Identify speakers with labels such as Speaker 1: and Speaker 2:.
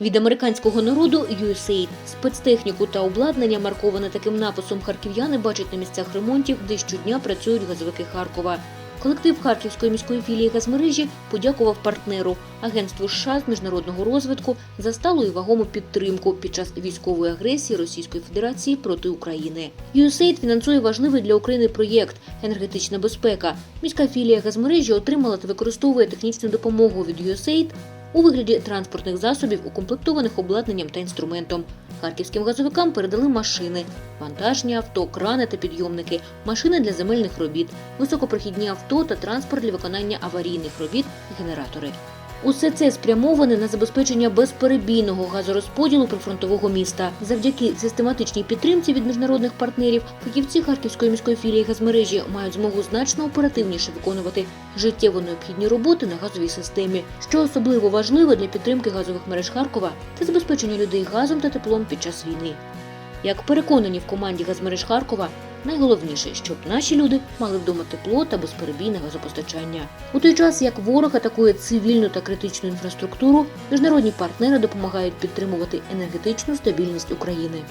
Speaker 1: Від американського народу USAID. спецтехніку та обладнання, марковане таким написом харків'яни бачать на місцях ремонтів, де щодня працюють газовики Харкова. Колектив Харківської міської філії газмережі подякував партнеру агентству США з міжнародного розвитку за сталу і вагому підтримку під час військової агресії Російської Федерації проти України. USAID фінансує важливий для України проєкт енергетична безпека. Міська філія газмережі отримала та використовує технічну допомогу від USAID у вигляді транспортних засобів, укомплектованих обладнанням та інструментом. Харківським газовикам передали машини, вантажні авто, крани та підйомники, машини для земельних робіт, високопрохідні авто та транспорт для виконання аварійних робіт генератори. Усе це спрямоване на забезпечення безперебійного газорозподілу прифронтового міста. Завдяки систематичній підтримці від міжнародних партнерів фахівці Харківської міської філії газмережі мають змогу значно оперативніше виконувати життєво необхідні роботи на газовій системі, що особливо важливо для підтримки газових мереж Харкова та забезпечення людей газом та теплом під час війни. Як переконані в команді газмереж Харкова, найголовніше, щоб наші люди мали вдома тепло та безперебійне газопостачання. У той час, як ворог атакує цивільну та критичну інфраструктуру, міжнародні партнери допомагають підтримувати енергетичну стабільність України.